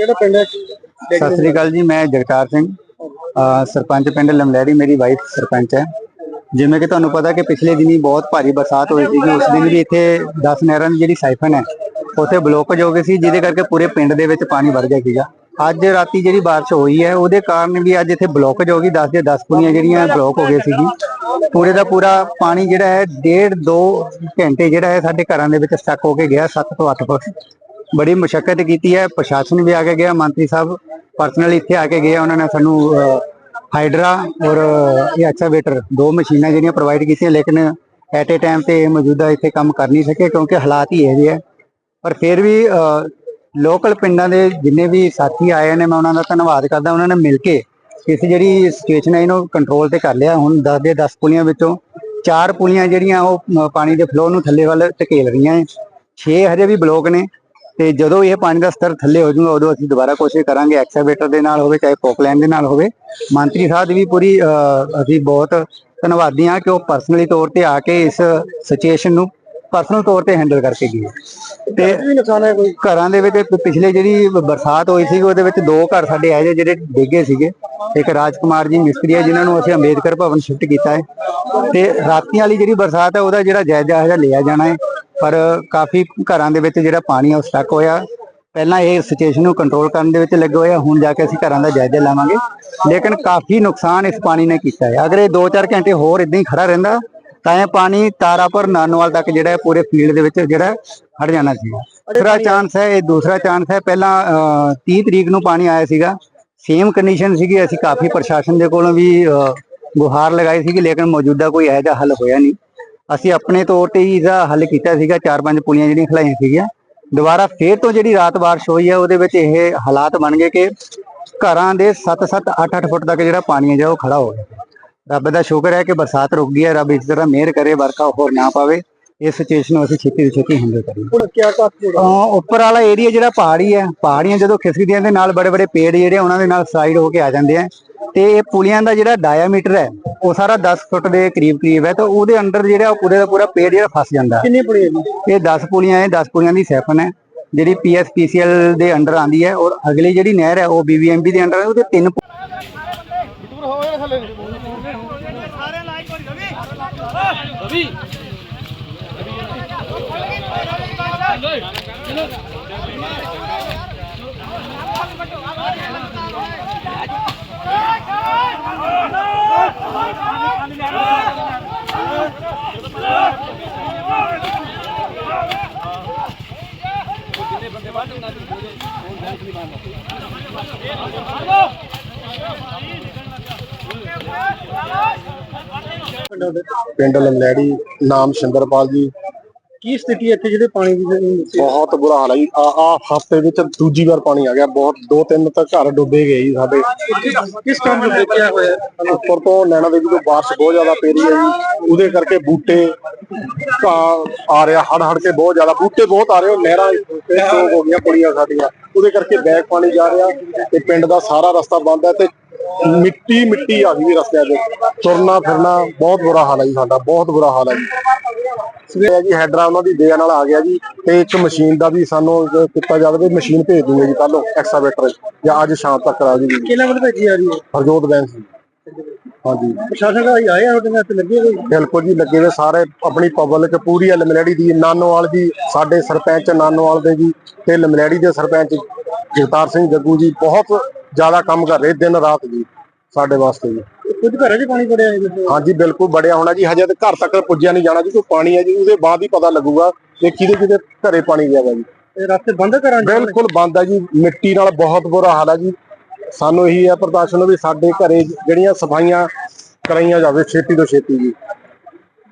ਕਿਹੜਾ ਪਿੰਡ ਹੈ? ਸਤਿ ਸ੍ਰੀ ਅਕਾਲ ਜੀ, ਮੈਂ ਜਗਤਾਰ ਸਿੰਘ। ਸਰਪੰਚ ਪਿੰਡ ਲਮਲੈੜੀ, ਮੇਰੀ ਵਾਈਫ ਸਰਪੰਚ ਹੈ। ਜਿਵੇਂ ਕਿ ਤੁਹਾਨੂੰ ਪਤਾ ਕਿ ਪਿਛਲੇ ਦਿਨੀ ਬਹੁਤ ਭਾਰੀ ਬਰਸਾਤ ਹੋਈ ਸੀਗੀ, ਉਸ ਦਿਨ ਵੀ ਇੱਥੇ 10 ਨਹਿਰਾਂ ਦੀ ਜਿਹੜੀ ਸਾਈਫਨ ਹੈ, ਉੱਥੇ ਬਲੋਕੇਜ ਹੋ ਗਈ ਸੀ, ਜਿਹਦੇ ਕਰਕੇ ਪੂਰੇ ਪਿੰਡ ਦੇ ਵਿੱਚ ਪਾਣੀ ਵੜ ਗਿਆ ਸੀਗਾ। ਅੱਜ ਰਾਤੀ ਜਿਹੜੀ ਬਾਰਿਸ਼ ਹੋਈ ਹੈ, ਉਹਦੇ ਕਾਰਨ ਵੀ ਅੱਜ ਇੱਥੇ ਬਲੋਕੇਜ ਹੋ ਗਈ 10 ਦੇ 10 ਕੁੜੀਆਂ ਜਿਹੜੀਆਂ ਬਲੋਕ ਹੋ ਗਏ ਸੀਗੀ ਪੂਰੇ ਦਾ ਪੂਰਾ ਪਾਣੀ ਜਿਹੜਾ ਹੈ, ਡੇਢ ਦੋ ਘੰਟੇ ਜਿਹੜਾ ਹੈ, ਸਾਡੇ ਘਰਾਂ ਦੇ ਵਿੱਚ ਸਟਕ ਹੋ ਕੇ ਗਿਆ 7 ਤੋਂ 8 ਫੁੱਟ। ਬੜੀ ਮੁਸ਼ਕਲ ਕੀਤੀ ਹੈ। ਪ੍ਰਸ਼ਾਸਨ ਵੀ ਆ ਕੇ ਗਿਆ, ਮੰਤਰੀ ਸਾਹਿਬ ਪਰਸਨਲੀ ਇੱਥੇ ਆ ਕੇ ਗਏ ਉਹਨਾਂ ਨੇ ਸਾਨੂੰ ਹਾਈਡਰਾ ਔਰ ਇਹ ਐਕਸਕੇਵੇਟਰ ਦੋ ਮਸ਼ੀਨਾਂ ਜਿਹੜੀਆਂ ਪ੍ਰੋਵਾਈਡ ਕੀਤੀਆਂ, ਲੇਕਿਨ ਐਟ ਏ ਟਾਈਮ ਤੇ ਮੌਜੂਦਾ ਇੱਥੇ ਕੰਮ ਕਰ ਨਹੀਂ ਸਕੇ ਕਿਉਂਕਿ ਹਾਲਾਤ ਹੀ ਇਹੋ ਜਿਹੇ ਹੈ ਪਰ ਫਿਰ ਵੀ ਲੋਕਲ ਪਿੰਡਾਂ ਦੇ ਜਿੰਨੇ ਵੀ ਸਾਥੀ ਆਏ ਨੇ, ਮੈਂ ਉਹਨਾਂ ਦਾ ਧੰਨਵਾਦ ਕਰਦਾ। ਉਹਨਾਂ ਨੇ ਮਿਲ ਕੇ ਇਸ ਜਿਹੜੀ ਸਿਚੁਏਸ਼ਨ ਹੈ, ਇਹਨੂੰ ਕੰਟਰੋਲ ਤੇ ਕਰ ਲਿਆ। ਹੁਣ 10 ਦੇ 10 ਪੁਲੀਆਂ ਵਿੱਚੋਂ ਚਾਰ ਪੁਲੀਆਂ ਜਿਹੜੀਆਂ ਉਹ ਪਾਣੀ ਦੇ ਫਲੋ ਨੂੰ ਥੱਲੇ ਵੱਲ ਧਕੇਲ ਰਹੀਆਂ ਹੈ 6 ਹਜੇ ਵੀ ਬਲੋਕ ਨੇ। ਤੇ ਜਦੋਂ ਇਹ ਪਾਣੀ ਦਾ ਸਤਰ ਥੱਲੇ ਹੋ ਜਾਊਗਾ ਉਦੋਂ ਅਸੀਂ ਦੁਬਾਰਾ ਕੋਸ਼ਿਸ਼ ਕਰਾਂਗੇ ਐਕਸਕੇਵੇਟਰ ਦੇ ਨਾਲ ਹੋਵੇ ਚਾਹੇ ਪੋਕਲੈਂਡ ਦੇ ਨਾਲ ਹੋਵੇ। ਮੰਤਰੀ ਸਾਹਿਬ ਵੀ ਪੂਰੀ ਅਸੀਂ ਬਹੁਤ ਧੰਨਵਾਦੀ ਹਾਂ ਕਿ ਉਹ ਪਰਸਨਲੀ ਤੌਰ ਤੇ ਆ ਕੇ ਇਸ ਸਿਚੁਏਸ਼ਨ ਨੂੰ ਪਰਸਨਲ ਤੌਰ ਤੇ ਹੈਂਡਲ ਕਰਕੇ ਗਏ। ਤੇ ਘਰਾਂ ਦੇ ਵਿੱਚ ਪਿਛਲੇ ਜਿਹੜੀ ਬਰਸਾਤ ਹੋਈ ਸੀ ਉਹਦੇ ਵਿੱਚ ਦੋ ਘਰ ਸਾਡੇ ਜਿਹੇ ਜਿਹੜੇ ਡਿੱਗੇ ਸੀਗੇ। ਇੱਕ ਰਾਜਕੁਮਾਰ ਜੀ ਮਿਸਤਰੀ ਹੈ ਜਿਨ੍ਹਾਂ ਨੂੰ ਅਸੀਂ ਅੰਬੇਦਕਰ ਭਵਨ ਸ਼ਿਫਟ ਕੀਤਾ ਹੈ। ਤੇ ਰਾਤੀਆਂ ਵਾਲੀ ਜਿਹੜੀ ਬਰਸਾਤ ਹੈ ਉਹਦਾ ਜਿਹੜਾ ਜਾਇਜ਼ਾ ਹੈ ਲਿਆ ਜਾਣਾ ਹੈ। ਪਰ ਕਾਫੀ ਘਰਾਂ ਦੇ ਵਿੱਚ ਜਿਹੜਾ ਪਾਣੀ ਆ ਉਹ ਸਟਕ ਹੋਇਆ। ਪਹਿਲਾਂ ਇਹ ਸਿਚੁਏਸ਼ਨ ਨੂੰ ਕੰਟਰੋਲ ਕਰਨ ਦੇ ਵਿੱਚ ਲੱਗੇ ਹੋਏ ਆ ਹੁਣ ਜਾ ਕੇ ਅਸੀਂ ਘਰਾਂ ਦਾ ਜਾਇਜ਼ਾ ਲਾਵਾਂਗੇ। ਲੇਕਿਨ ਕਾਫੀ ਨੁਕਸਾਨ ਇਸ ਪਾਣੀ ਨੇ ਕੀਤਾ ਹੈ। ਅਗਰ ਇਹ 2-4 ਘੰਟੇ ਹੋਰ ਇਦਾਂ ਹੀ ਖੜਾ ਰਹਿੰਦਾ ਤਾਂ ਇਹ ਪਾਣੀ ਤਾਰਾਪੁਰ ਨਾਨੋਵਾਲ ਤੱਕ ਜਿਹੜਾ ਹੈ ਪੂਰੇ ਫੀਲਡ ਦੇ ਵਿੱਚ ਜਿਹੜਾ ਹਟ ਜਾਣਾ ਸੀ ਦੂਸਰਾ ਚਾਂਸ ਹੈ ਇਹ ਦੂਸਰਾ ਚਾਂਸ ਹੈ ਪਹਿਲਾਂ ਅਹ, 30 ਤਰੀਕ ਨੂੰ ਪਾਣੀ ਆਇਆ ਸੀਗਾ। ਸੇਮ ਕੰਡੀਸ਼ਨ ਸੀਗੀ ਅਸੀਂ ਕਾਫੀ ਪ੍ਰਸ਼ਾਸਨ ਦੇ ਕੋਲੋਂ ਵੀ ਗੁਹਾਰ ਲਗਾਈ ਸੀਗੀ ਲੇਕਿਨ ਮੌਜੂਦਾ ਕੋਈ ਇਹੋ ਜਿਹਾ ਹੱਲ ਹੋਇਆ ਨਹੀਂ। ਅਸੀਂ ਆਪਣੇ ਤੌਰ ਤੇ ਹੀ ਇਹਦਾ ਹੱਲ ਕੀਤਾ ਸੀਗਾ ਚਾਰ ਪੰਜ ਪੁਲੀਆਂ ਜਿਹੜੀਆਂ ਖਲਾਈਆਂ ਸੀਗੀਆਂ। ਦੁਬਾਰਾ ਫੇਰ ਤੋਂ ਜਿਹੜੀ ਰਾਤ ਬਾਰਿਸ਼ ਹੋਈ ਹੈ ਉਹਦੇ ਵਿੱਚ ਇਹ ਹਾਲਾਤ ਬਣ ਗਏ ਕਿ ਘਰਾਂ ਦੇ 7-7 8-8 ਫੁੱਟ ਤੱਕ ਜਿਹੜਾ ਪਾਣੀ ਹੈ ਜਿਹੜਾ ਉਹ ਖੜਾ ਹੋ ਗਿਆ। ਰੱਬ ਦਾ ਸ਼ੁਕਰ ਹੈ ਕਿ ਬਰਸਾਤ ਰੁਕ ਗਈ ਹੈ ਰੱਬ ਇਸ ਤਰ੍ਹਾਂ ਮਿਹਰ ਕਰੇ ਵਰਖਾ ਹੋਰ ਨਾ ਪਾਵੇ। ਇਸ ਸਿਚੁਏਸ਼ਨ ਨੂੰ ਅਸੀਂ ਛੇਤੀ ਤੋਂ ਛੇਤੀ ਹੈਂਡਲ ਕਰੀਏ। ਉੱਪਰ ਵਾਲਾ ਏਰੀਆ ਜਿਹੜਾ ਪਹਾੜੀ ਹੈ ਪਹਾੜੀਆਂ ਜਦੋਂ ਖਿਸਕਦੀਆਂ ਦੇ ਨਾਲ ਬੜੇ ਬੜੇ ਪੇੜ ਜਿਹੜੇ ਉਹਨਾਂ ਦੇ ਨਾਲ ਸਾਈਡ ਹੋ ਕੇ ਆ ਜਾਂਦੇ ਆ। ਤੇ ਇਹ ਪੁਲੀਆਂ ਦਾ ਜਿਹੜਾ ਡਾਇਆਮੀਟਰ ਹੈ ਉਹ ਸਾਰਾ 10 ਫੁੱਟ ਦੇ ਕਰੀਬ ਕਰੀਬ ਹੈ ਤਾਂ ਉਹਦੇ ਅੰਦਰ ਜਿਹੜਾ ਉਹ ਪੂਰੇ ਦਾ ਪੂਰਾ ਪੇੜ ਜਿਹੜਾ ਫਸ ਜਾਂਦਾ। ਕਿੰਨੀ ਜੀ ਇਹ 10 ਪੁਲੀਆਂ ਹੈ 10 ਪੁਲੀਆਂ ਦੀ ਸੈਫਨ ਹੈ ਜਿਹੜੀ ਪੀਐਸਪੀਸੀਐਲ ਦੇ ਅੰਡਰ ਆਂਦੀ ਹੈ ਔਰ ਅਗਲੀ ਜਿਹੜੀ ਨਹਿਰ ਹੈ ਉਹ ਬੀਬੀਐਮਬੀ ਦੇ ਅੰਡਰ ਹੈ ਉਹਦੇ ਤਿੰਨ ਗਿਆ ਥੱਲੇ ਪਿੰਡ ਲੰਗਲੈੜੀ ਨਾਮ ਸ਼ਿੰਦਰਪਾਲ ਜੀ। ਕੀ ਸਥਿਤੀ ਹੈ ਇੱਥੇ ਜਿਹੜੇ ਪਾਣੀ ਦੀ ਜਿਹੜੀ- ਬਹੁਤ ਬੁਰਾ ਹਾਲ ਹੈ ਜੀ। ਆ ਆ ਹਫ਼ਤੇ ਵਿੱਚ ਦੂਜੀ ਵਾਰ ਪਾਣੀ ਆ ਗਿਆ। ਬਹੁਤ ਦੋ ਤਿੰਨ ਤਾਂ ਘਰ ਡੁੱਬੇ ਗਏ ਜੀ ਸਾਡੇ। ਕਿਸ ਕੰਮ ਨੂੰ ਦੇਖਿਆ ਹੋਇਆ? ਹੈ? ਉੱਪਰ ਤੋਂ ਨੈਣਾ ਦੇਵੀ ਤੋਂ ਬਾਰਿਸ਼ ਬਹੁਤ ਜ਼ਿਆਦਾ ਪੈ ਰਹੀ ਹੈ ਜੀ। ਉਹਦੇ ਕਰਕੇ ਬੂਟੇ ਘਾਹ ਆ ਰਿਹਾ ਹੜ ਹੜ ਕੇ ਬਹੁਤ ਜ਼ਿਆਦਾ। ਬੂਟੇ ਬਹੁਤ ਆ ਰਹੇ ਹੋ ਨਹਿਰਾਂ ਹੋ ਗਈਆਂ ਕੁੜੀਆਂ ਸਾਡੀਆਂ। ਉਹਦੇ ਕਰਕੇ ਬੈਕ ਪਾਣੀ ਜਾ ਰਿਹਾ ਤੇ ਪਿੰਡ ਦਾ ਸਾਰਾ ਰਸਤਾ ਬੰਦ ਹੈ ਤੇ ਮਿੱਟੀ ਮਿੱਟੀ ਆ ਗਈ ਜੀ ਰਸਤਿਆਂ 'ਚ। ਤੁਰਨਾ ਫਿਰਨਾ ਬਹੁਤ ਬੁਰਾ ਹਾਲ ਹੈ ਜੀ ਸਾਡਾ ਬਹੁਤ ਬੁਰਾ ਹਾਲ ਹੈ ਜੀ। ਸਵੇਰੇ ਜੀ ਹੈਡਰਾ ਉਹਨਾਂ ਦੀ ਦੇਣ ਨਾਲ ਆ ਗਿਆ ਜੀ। ਤੇ ਇੱਕ ਮਸ਼ੀਨ ਦਾ ਵੀ ਸਾਨੂੰ ਕੀਤਾ ਜਾਵੇ ਮਸ਼ੀਨ ਭੇਜ ਦੂਗੇ ਜੀ ਕੱਲ ਐਕਸਾਵੇਟਰ ਜਾਂ ਅੱਜ ਸ਼ਾਮ ਤੱਕ ਕਰਾ ਜੀ। ਕਿਹਨਾਂ ਵੱਲ ਭੇਜੀ ਜਾ ਰਹੀ ਹੈ ਹਰਜੋਤ ਬੈਂਕ ਸੀ ਹਾਂਜੀ। ਪ੍ਰਸ਼ਾਸਨ ਦਾ ਆਏ ਆ ਉਹਦੇ ਨਾਲ ਲੱਗੇ ਹੋਏ ਬਿਲਕੁਲ ਜੀ ਲੱਗੇ ਹੋਏ ਸਾਰੇ ਆਪਣੀ ਪਬਲਿਕ ਪੂਰੀ ਹੈ ਲਮਲੈੜੀ ਦੀ ਨਾਨੋਵਾਲ ਦੀ ਸਾਡੇ ਸਰਪੰਚ ਨਾਨੋਵਾਲ ਦੇ ਜੀ ਤੇ ਲਮਲੈੜੀ ਦੇ ਸਰਪੰਚ ਜਗਤਾਰ ਸਿੰਘ ਜੱਗੂ ਜੀ ਬਹੁਤ ਜ਼ਿਆਦਾ ਕੰਮ ਕਰ ਰਹੇ ਦਿਨ ਰਾਤ ਜੀ ਸਾਡੇ ਵਾਸਤੇ ਜੀ। ਕੁਝ ਘਰਾਂ 'ਚ ਪਾਣੀ ਵੜਿਆ ਹੈ ਜੀ ਹਾਂਜੀ ਬਿਲਕੁਲ ਬੜਿਆ ਹੋਣਾ ਜੀ। ਹਜੇ ਤੇ ਘਰ ਤੱਕ ਪੁੱਜਿਆ ਨਹੀਂ ਜਾਣਾ ਜੀ ਕੋਈ ਪਾਣੀ ਹੈ ਜੀ ਉਹਦੇ ਬਾਅਦ ਹੀ ਪਤਾ ਲੱਗੂਗਾ ਕਿ ਕਿਹਦੇ ਕਿਹਦੇ ਘਰੇ ਪਾਣੀ ਗਿਆ ਵਾ ਜੀ। ਇਹ ਰਸਤੇ ਬੰਦ ਕਰਾਂ ਬਿਲਕੁਲ ਬੰਦ ਹੈ ਜੀ। ਮਿੱਟੀ ਨਾਲ ਬਹੁਤ ਬੁਰਾ ਹਾਲ ਹੈ ਜੀ। ਸਾਨੂੰ ਇਹੀ ਹੈ ਪ੍ਰਸ਼ਾਸਨ ਨੂੰ ਵੀ ਸਾਡੇ ਘਰੇ ਜਿਹੜੀਆਂ ਸਫਾਈਆਂ ਕਰਾਈਆਂ ਜਾਵੇ ਛੇਤੀ ਤੋਂ ਛੇਤੀ ਜੀ।